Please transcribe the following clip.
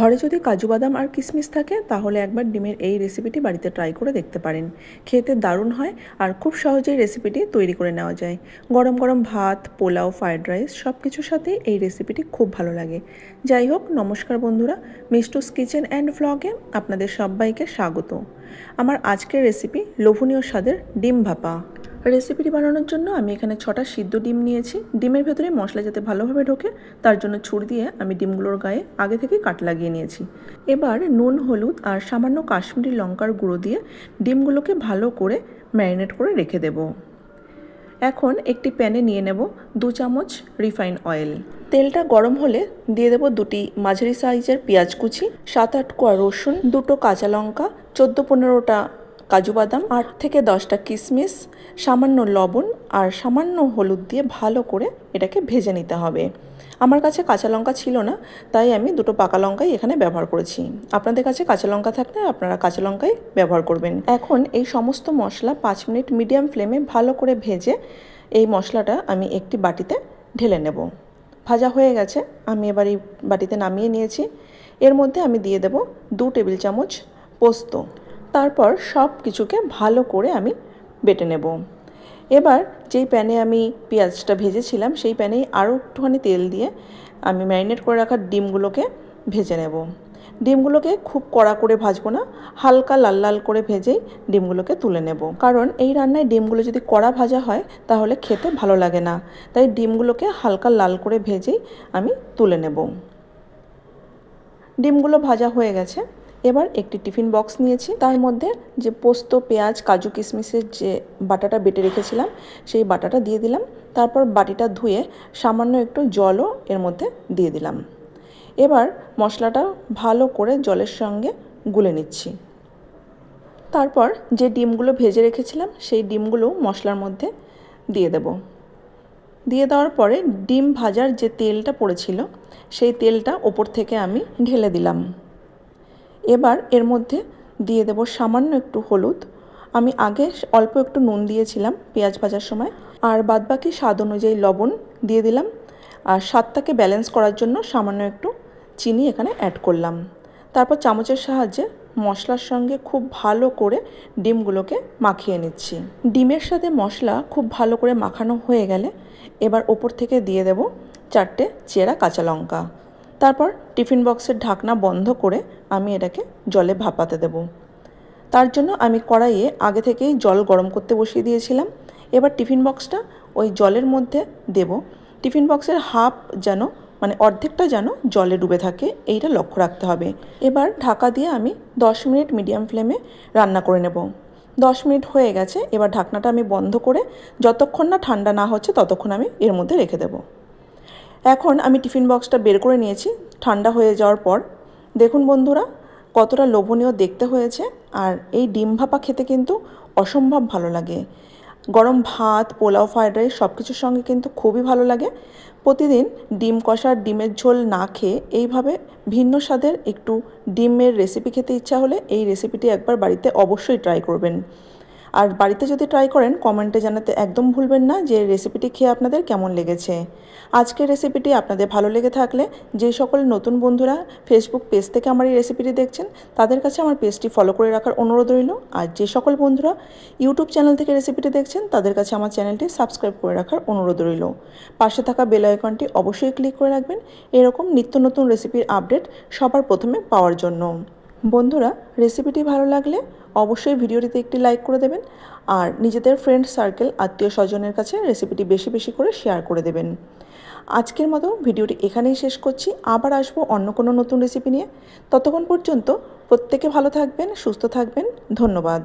ঘরে যদি কাজু বাদাম আর কিশমিশ থাকে, তাহলে একবার ডিমের এই রেসিপিটি বাড়িতে ট্রাই করে দেখতে পারেন। খেতে দারুণ হয় আর খুব সহজেই রেসিপিটি তৈরি করে নেওয়া যায়। গরম গরম ভাত, পোলাও ফ্রায়েড রাইস সব কিছুর সাথেই এই রেসিপিটি খুব ভালো লাগে। যাই হোক, নমস্কার বন্ধুরা। মিষ্টুস কিচেন অ্যান্ড ভ্লগে আপনাদের সবাইকে স্বাগত। আমার আজকের রেসিপি লোভনীয় স্বাদের ডিম ভাপা। রেসিপিটি বানানোর জন্য আমি এখানে ছটা সিদ্ধ ডিম নিয়েছি। ডিমের ভেতরে মশলা যাতে ভালোভাবে ঢোকে, তার জন্য ছুরি দিয়ে আমি ডিমগুলোর গায়ে আগে থেকে কাট লাগিয়ে নিয়েছি। এবার নুন, হলুদ আর সামান্য কাশ্মীরি লঙ্কার গুঁড়ো দিয়ে ডিমগুলোকে ভালো করে ম্যারিনেট করে রেখে দেব। এখন একটি প্যানে নিয়ে নেব দু চামচ রিফাইন অয়েল। তেলটা গরম হলে দিয়ে দেবো দুটি মাঝারি সাইজের পেঁয়াজ কুচি, সাত আট কোয়া রসুন, দুটো কাঁচা লঙ্কা, চোদ্দ পনেরোটা কাজু বাদাম আট থেকে দশটা কিশমিশ সামান্য লবণ আর সামান্য হলুদ দিয়ে ভালো করে এটাকে ভেজে নিতে হবে। আমার কাছে কাঁচা লঙ্কা ছিল না, তাই আমি দুটো পাকা লঙ্কাই এখানে ব্যবহার করেছি। আপনাদের কাছে কাঁচা লঙ্কা থাকলে আপনারা কাঁচা লঙ্কাই ব্যবহার করবেন। এখন এই সমস্ত মশলা পাঁচ মিনিট মিডিয়াম ফ্লেমে ভালো করে ভেজে এই মশলাটা আমি একটি বাটিতে ঢেলে নেব। ভাজা হয়ে গেছে, আমি এবার এই বাটিতে নামিয়ে নিয়েছি। এর মধ্যে আমি দিয়ে দেব দু টেবিল চামচ পোস্ত। তারপর সব কিছুকে ভালো করে আমি বেটে নেব। এবার যেই প্যানে আমি পেঁয়াজটা ভেজেছিলাম, সেই প্যানেই আরও একটুখানি তেল দিয়ে আমি ম্যারিনেট করে রাখা ডিমগুলোকে ভেজে নেব। ডিমগুলোকে খুব কড়া করে ভাজবো না, হালকা লাল লাল করে ভেজেই ডিমগুলোকে তুলে নেব। কারণ এই রান্নায় ডিমগুলো যদি কড়া ভাজা হয়, তাহলে খেতে ভালো লাগে না। তাই ডিমগুলোকে হালকা লাল করে ভেজেই আমি তুলে নেব। ডিমগুলো ভাজা হয়ে গেছে। এবার একটি টিফিন বক্স নিয়েছি। তার মধ্যে যে পোস্ত, পেঁয়াজ, কাজু কিশমিশের যে বাটাটা বেটে রেখেছিলাম, সেই বাটাটা দিয়ে দিলাম। তারপর বাটিটা ধুয়ে সামান্য একটু জলও এর মধ্যে দিয়ে দিলাম। এবার মশলাটা ভালো করে জলের সঙ্গে গুলে নিচ্ছি। তারপর যে ডিমগুলো ভেজে রেখেছিলাম, সেই ডিমগুলো মশলার মধ্যে দিয়ে দেব। দিয়ে দেওয়ার পরে ডিম ভাজার যে তেলটা পড়েছিল, সেই তেলটা ওপর থেকে আমি ঢেলে দিলাম। এবার এর মধ্যে দিয়ে দেব সামান্য একটু হলুদ। আমি আগে অল্প একটু নুন দিয়েছিলাম পেঁয়াজ ভাজার সময়। আর বাদবাকি স্বাদ অনুযায়ী লবণ দিয়ে দিলাম। আর স্বাদটাকে ব্যালেন্স করার জন্য সামান্য একটু চিনি এখানে অ্যাড করলাম। তারপর চামচের সাহায্যে মশলার সঙ্গে খুব ভালো করে ডিমগুলোকে মাখিয়ে নিচ্ছি। ডিমের সাথে মশলা খুব ভালো করে মাখানো হয়ে গেলে এবার ওপর থেকে দিয়ে দেব চারটে চেরা কাঁচা লঙ্কা। তারপর টিফিন বক্সের ঢাকনা বন্ধ করে আমি এটাকে জলে ভাপাতে দেব। তার জন্য আমি কড়াইয়ে আগে থেকেই জল গরম করতে বসিয়ে দিয়েছিলাম। এবার টিফিন বক্সটা ওই জলের মধ্যে দেব। টিফিন বক্সের হাফ যেন মানে অর্ধেকটা যেন জলে ডুবে থাকে, এইটা লক্ষ্য রাখতে হবে। এবার ঢাকা দিয়ে আমি দশ মিনিট মিডিয়াম ফ্লেমে রান্না করে নেব। দশ মিনিট হয়ে গেছে, এবার ঢাকনাটা আমি বন্ধ করে যতক্ষণ না ঠান্ডা না হচ্ছে ততক্ষণ আমি এর মধ্যে রেখে দেবো। এখন আমি টিফিন বক্সটা বের করে নিয়েছি, ঠান্ডা হয়ে যাওয়ার পর। দেখুন বন্ধুরা, কতটা লোভনীয় দেখতে হয়েছে, আর এই ডিম ভাপা খেতে কিন্তু অসম্ভব ভালো লাগে। গরম ভাত, পোলাও, ফ্রায়েড রাইস সব কিছুর সঙ্গে কিন্তু খুবই ভালো লাগে। প্রতিদিন ডিম কষার ডিমের ঝোল না খেয়ে এইভাবে ভিন্ন স্বাদের একটু ডিমের রেসিপি খেতে ইচ্ছা হলে এই রেসিপিটি একবার বাড়িতে অবশ্যই ট্রাই করবেন। আর বাড়িতে যদি ট্রাই করেন কমেন্টে জানাতে একদম ভুলবেন না যে রেসিপিটি খেয়ে আপনাদের কেমন লেগেছে। আজকের রেসিপিটি আপনাদের ভালো লেগে থাকলে যে সকল নতুন বন্ধুরা ফেসবুক পেজ থেকে আমার এই রেসিপিটি দেখছেন, তাদের কাছে আমার পেজটি ফলো করে রাখার অনুরোধ রইল। আর যে সকল বন্ধুরা ইউটিউব চ্যানেল থেকে রেসিপিটি দেখছেন, তাদের কাছে আমার চ্যানেলটি সাবস্ক্রাইব করে রাখার অনুরোধ রইল। পাশে থাকা বেল আইকনটি অবশ্যই ক্লিক করে রাখবেন। এরকম নিত্য নতুন রেসিপির আপডেট সবার প্রথমে পাওয়ার জন্য। বন্ধুরা রেসিপিটি ভালো লাগলে অবশ্যই ভিডিওটিতে একটি লাইক করে দেবেন আর নিজেদের ফ্রেন্ড সার্কেল আত্মীয় স্বজনের কাছে রেসিপিটি বেশি বেশি করে শেয়ার করে দেবেন। আজকের মতো ভিডিওটি এখানেই শেষ করছি। আবার আসব অন্য কোনো নতুন রেসিপি নিয়ে। ততক্ষণ পর্যন্ত প্রত্যেকে ভালো থাকবেন, সুস্থ থাকবেন। ধন্যবাদ।